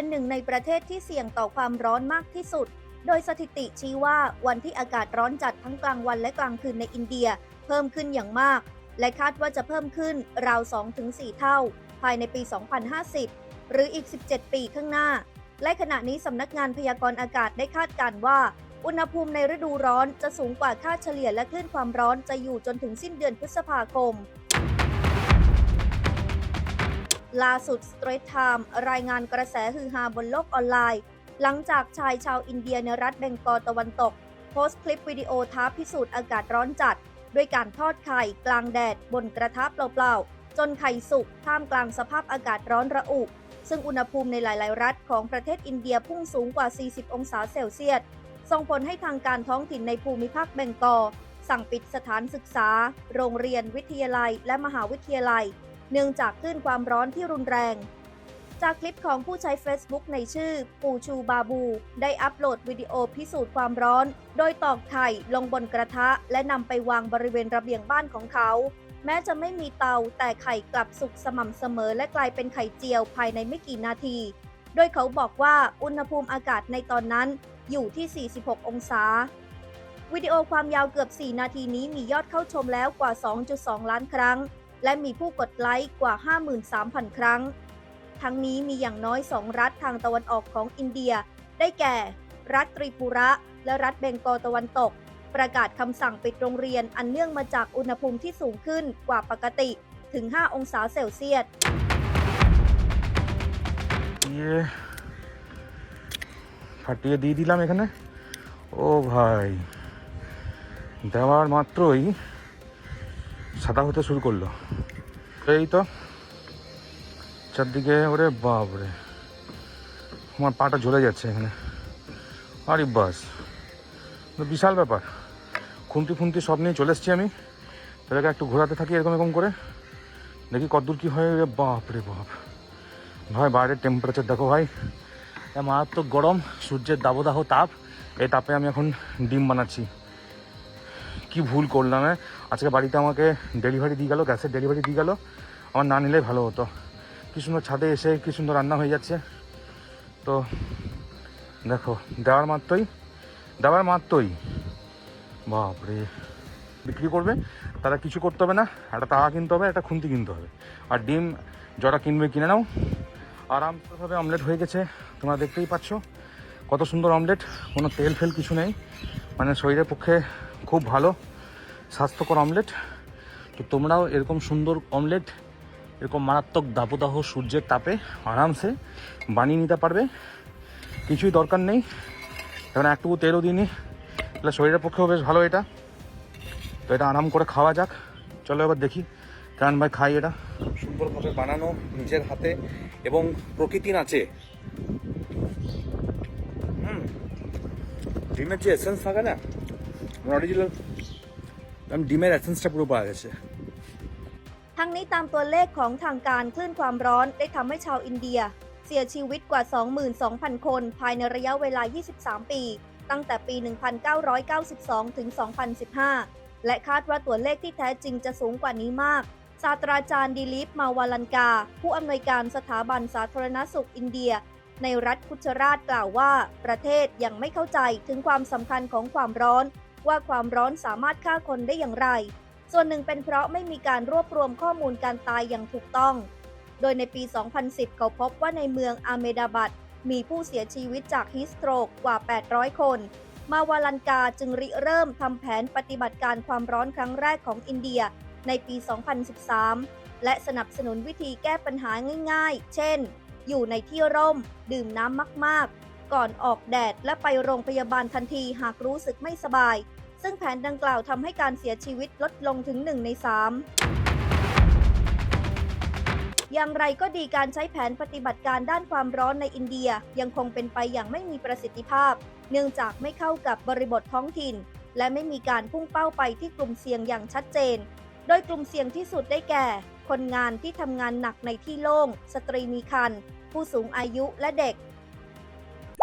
เป็นหนึ่งในประเทศที่เสี่ยงต่อความร้อนมากที่สุด โดยสถิติชี้ว่าวันที่อากาศร้อนจัดทั้งกลางวันและกลางคืนในอินเดีย เพิ่มขึ้นอย่างมาก และคาดว่าจะเพิ่มขึ้นราว 2-4 เท่า ภายในปี 2050 หรืออีก 17 ปีข้างหน้า และขณะนี้สำนักงานพยากรณ์อากาศได้คาดการณ์ว่า อุณหภูมิในฤดูร้อนจะสูงกว่าค่าเฉลี่ยและคลื่นความร้อนจะอยู่จนถึงสิ้นเดือนพฤษภาคม ล่าสุด Straits Time รายงานกระแสฮือฮาบนโลกออนไลน์ หลังจากชายชาวอินเดียในรัฐเบงกอลตะวันตก โพสต์คลิปวิดีโอท้าพิสูจน์อากาศร้อนจัด ด้วยการทอดไข่กลางแดดบนกระทะเปล่าๆ จนไข่สุกท่ามกลางสภาพอากาศร้อนระอุ ซึ่งอุณหภูมิในหลายๆ รัฐของประเทศอินเดียพุ่งสูงกว่า 40 องศาเซลเซียส ส่งผลให้ทางการท้องถิ่นในภูมิภาคเบงกอลสั่งปิดสถานศึกษา โรงเรียน วิทยาลัย และมหาวิทยาลัย เนื่องจากคลื่นความร้อนที่รุนแรง จากคลิปของผู้ใช้ Facebook ในชื่อ ปูชูบาบู ได้อัปโหลดวิดีโอพิสูจน์ความร้อน โดยตอกไข่ลงบนกระทะ และนำไปวางบริเวณระเบียงบ้านของเขา แม้จะไม่มีเตาแต่ไข่กลับสุกสม่ำเสมอและกลายเป็นไข่เจียวภายในไม่กี่นาที โดยเขาบอกว่าอุณหภูมิอากาศในตอนนั้นอยู่ที่ 46 องศาวิดีโอความยาวเกือบ 4 นาทีนี้มียอดเข้าชมแล้วกว่า 2.2 ล้านครั้ง และมีผู้กดไลค์กว่า 53,000 ครั้ง ทั้งนี้มีอย่างน้อย 2 รัฐทางตะวันออกของอินเดีย ได้แก่ รัฐตริปุระ และรัฐเบงกอลตะวันตก ประกาศคำสั่งปิดโรงเรียนอันเนื่องมาจากอุณหภูมิที่สูงขึ้นกว่าปกติถึง 5 องศาเซลเซียส দিয়ে ফাটিয়ে দিয়ে দিলাম এখানে ও ভাই দেওয়ার মাত্রই সাদা হতে শুরু করল। এই তো, চারদিকে ওরে বাপরে। আমার পাটা জ্বলে যাচ্ছে এখানে। আরে বাস বিশাল ব্যাপার। খুন্তি খুন্তি সব নিয়ে চলে এসছি আমি। তাদেরকে একটু ঘোরাতে থাকি এরকম এরকম করে। দেখি কতদূর কী হয় রে বাপ রে বাপ। ভাই, বাইরের টেম্পারেচার দেখো ভাই। মারাত্মক গরম, সূর্যের দাবদাহ তাপ। এই তাপে আমি এখন ডিম বানাচ্ছি। কি ভুল করলাম হ্যাঁ? আজকে বাড়িতে আমাকে ডেলিভারি দিয়ে গেল, গ্যাসের ডেলিভারি দিয়ে গেল। আমার না নিলেই ভালো হতো। কি সুন্দর ছাদে এসে, কি সুন্দর রান্না হয়ে যাচ্ছে। তো দেখো, দেওয়ার মাত্রই দেওয়ার মাত্রই। বাপরে। বিক্রি করবে, তারা কিছু করতে হবে না, একটা তাওয়া কিনতে হবে, একটা খুন্তি কিনতে হবে। আর ডিম যারা কিনবে, কিনে নাও। আরামভাবে অমলেট হয়ে গেছে, তোমরা দেখতেই পাচ্ছ। কত সুন্দর অমলেট কোনো তেল ফেল কিছু নেই। মানে শরীরের পক্ষে খুব ভালো। স্বাস্থ্যকর অমলেট। তো তোমরাও এরকম সুন্দর অমলেট, এরকম মারাত্মক দাবদাহ সূর্যের তাপে আরামসে বানিয়ে নিতে পারবে। কিছুই দরকার নেই। এখন একটুকু তেলও দিইনি তাহলে শরীরের পক্ষেও বেশ ভালো এটা। তো এটা আরাম করে খাওয়া যাক। চলো এবার দেখি কারণ ভাই খাই এটা। সুন্দরভাবে বানানো নিজের হাতে এবং প্রকৃতি নাচে হুম, ডিমের যে এসেন্স থাকে না? অরিজিনাল ডিমের এসেন্সটা পুরো পাওয়া গেছে ทั้งนี้ตามตัวเลขของทางการคลื่นความร้อนได้ทำให้ชาวอินเดีย เสียชีวิตกว่า 22,000 คนภายในระยะเวลา 23 ปี ตั้งแต่ปี 1992 ถึง 2015 และคาดว่าตัวเลขที่แท้จริงจะสูงกว่านี้มาก ศาสตราจารย์ดิลิปมาวาลันกา ผู้อำนวยการสถาบันสาธารณสุขอินเดีย ในรัฐกุจราตกล่าวว่า ประเทศยังไม่เข้าใจถึงความสำคัญของความร้อน ว่าความร้อนสามารถฆ่าคนได้อย่างไร ส่วนหนึ่งเป็นเพราะไม่มีการรวบรวมข้อมูลการตายอย่างถูกต้อง โดยในปี 2010 เขาพบว่าในเมืองอาเมดาบัดมีผู้เสียชีวิตจากฮิสโตรกกว่า 800 คน มาวาลันกาจึงริเริ่มทำแผนปฏิบัติการความร้อนครั้งแรกของอินเดียในปี 2013 และสนับสนุนวิธีแก้ปัญหาง่ายๆ เช่น อยู่ในที่ร่ม ดื่มน้ำมากๆ ก่อนออกแดด และไปโรงพยาบาลทันทีหากรู้สึกไม่สบาย ซึ่งแผนดังกล่าวทำให้การเสียชีวิตลดลงถึง 1 ใน 3 อย่างไรก็ดีการใช้แผนปฏิบัติการด้านความร้อนในอินเดียยังคงเป็นไปอย่างไม่มีประสิทธิภาพ เนื่องจากไม่เข้ากับบริบทท้องถิ่น และไม่มีการพุ่งเป้าไปที่กลุ่มเสี่ยงอย่างชัดเจน โดยกลุ่มเสี่ยงที่สุดได้แก่ คนงานที่ทำงานหนักในที่โล่ง สตรีมีครรภ์ผู้สูงอายุและเด็ก